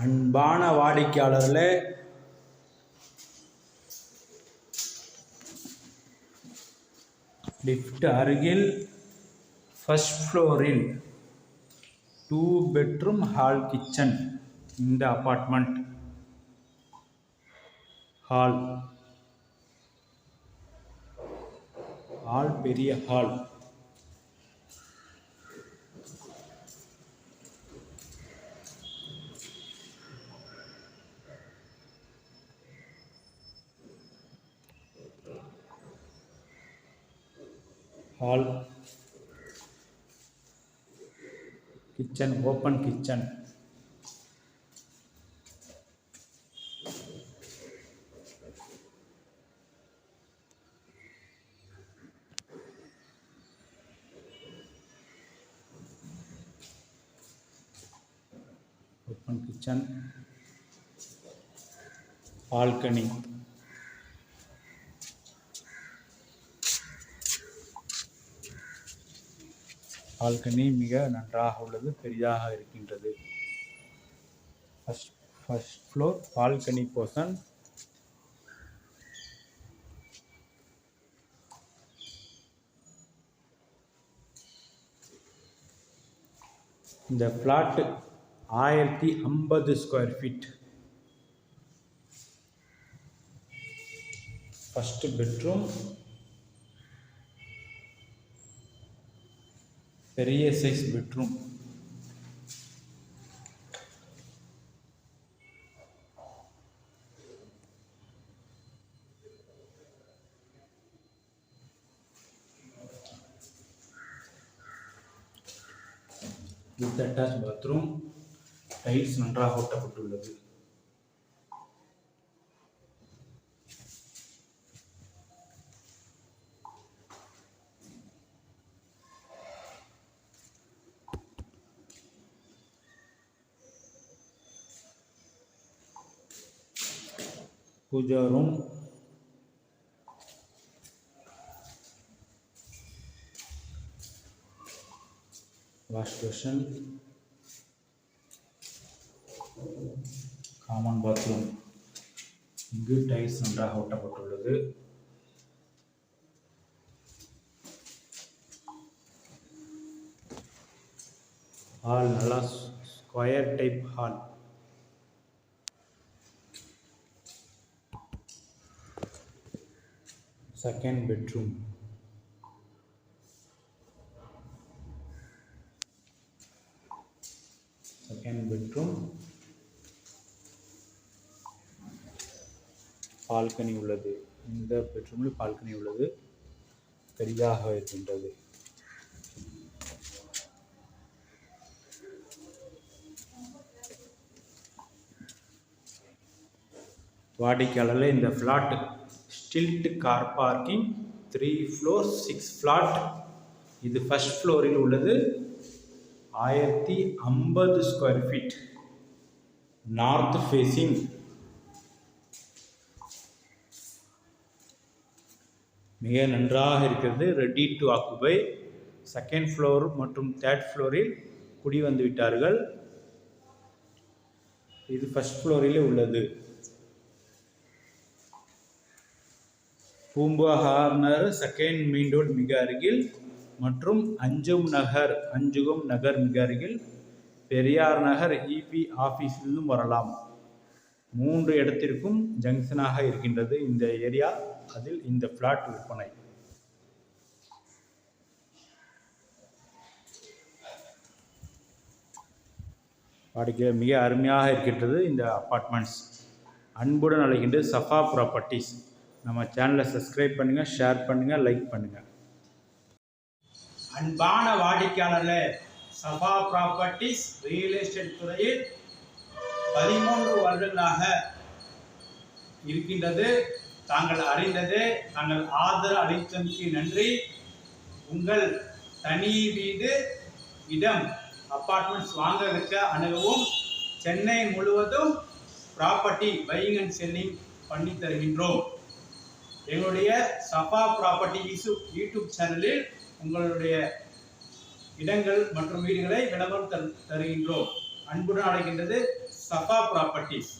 அன்பான வாடிக்கையாளர்களே லிஃப்ட் அருகில் ஃபஸ்ட் ஃப்ளோரில் டூ பெட்ரூம் ஹால் கிச்சன் இந்த அப்பார்ட்மெண்ட் ஹால் ஹால் பெரிய hall hall kitchen open kitchen open kitchen balcony balcony மிக நன்றாக உள்ளது பெரிதாக இருக்கின்றது. First first floor balcony portion இந்த ஃப்ளாட் ஆயிரத்தி ஐம்பது ஸ்கொயர் ஃபீட் ஃபஸ்ட்டு பெட்ரூம் பெரிய size bedroom with attach bathroom tiles நன்றாக ஒட்டப்பட்டுள்ளது. Pooja room wash basin common bathroom இங்கு டைல்ஸ் நன்றாக ஒட்டப்பட்டுள்ளது. ஹால் நல்லா square type hall second bedroom. Second bedroom. Balcony உள்ளது. இந்த பெட்ரூமில் பால்கனி உள்ளது. பெரிதாக இருக்கின்றது. வாடிக்கையாளரில் இந்த flat stilt car parking three floor six flat இது ஃபஸ்ட் ஃப்ளோரில் உள்ளது. ஆயிரத்தி ஐம்பது ஸ்கொயர் ஃபீட் நார்த் ஃபேஸிங் மிக நன்றாக இருக்கிறது. Ready to occupy second floor மற்றும் தேர்ட் ஃப்ளோரில் குடி வந்து விட்டார்கள். இது ஃபர்ஸ்ட் ஃப்ளோரிலே உள்ளது. Poompuhar Nagar second main road மிக அருகில் மற்றும் அஞ்சும் நகர் அஞ்சுகம் நகர் மிக அருகில் பெரியார் நகர் இபி ஆஃபீஸிலிருந்தும் வரலாம். மூன்று இடத்திற்கும் ஜங்ஷனாக இருக்கின்றது இந்த ஏரியா. அதில் இந்த ஃப்ளாட் விற்பனை. வாடிக்கை மிக அருமையாக இருக்கின்றது இந்த அப்பார்ட்மெண்ட்ஸ் அன்புடன் அழைக்கின்றது சஃபா ப்ராப்பர்ட்டிஸ் நம்ம சேனலை சப்ஸ்கிரைப் பண்ணுங்கள் ஷேர் பண்ணுங்கள் லைக் பண்ணுங்கள் அன்பான வாடிக்கையாளர்களே சபா ப்ராப்பர்ட்டிஸ் ரியல் எஸ்டேட் துறையில் பதிமூன்று வருடங்களாக இருக்கின்றது. தாங்கள் அறிந்தது தாங்கள் ஆதரவு அளித்தமைக்கு நன்றி. உங்கள் தனி வீடு இடம் அப்பார்ட்மெண்ட்ஸ் வாங்குவதற்கு அணுகவும் சென்னை முழுவதும் ப்ராப்பர்ட்டி பையிங் அண்ட் செல்லிங் பண்ணி தருகின்றோம். எங்களுடைய சஃபா ப்ராப்பர்ட்டி யூடியூப் சேனலில் உங்களுடைய இடங்கள் மற்றும் வீடுகளை விளம்பரம் தருகின்றோம். அன்புடன் அழைக்கின்றது சஃபா ப்ராப்பர்ட்டிஸ்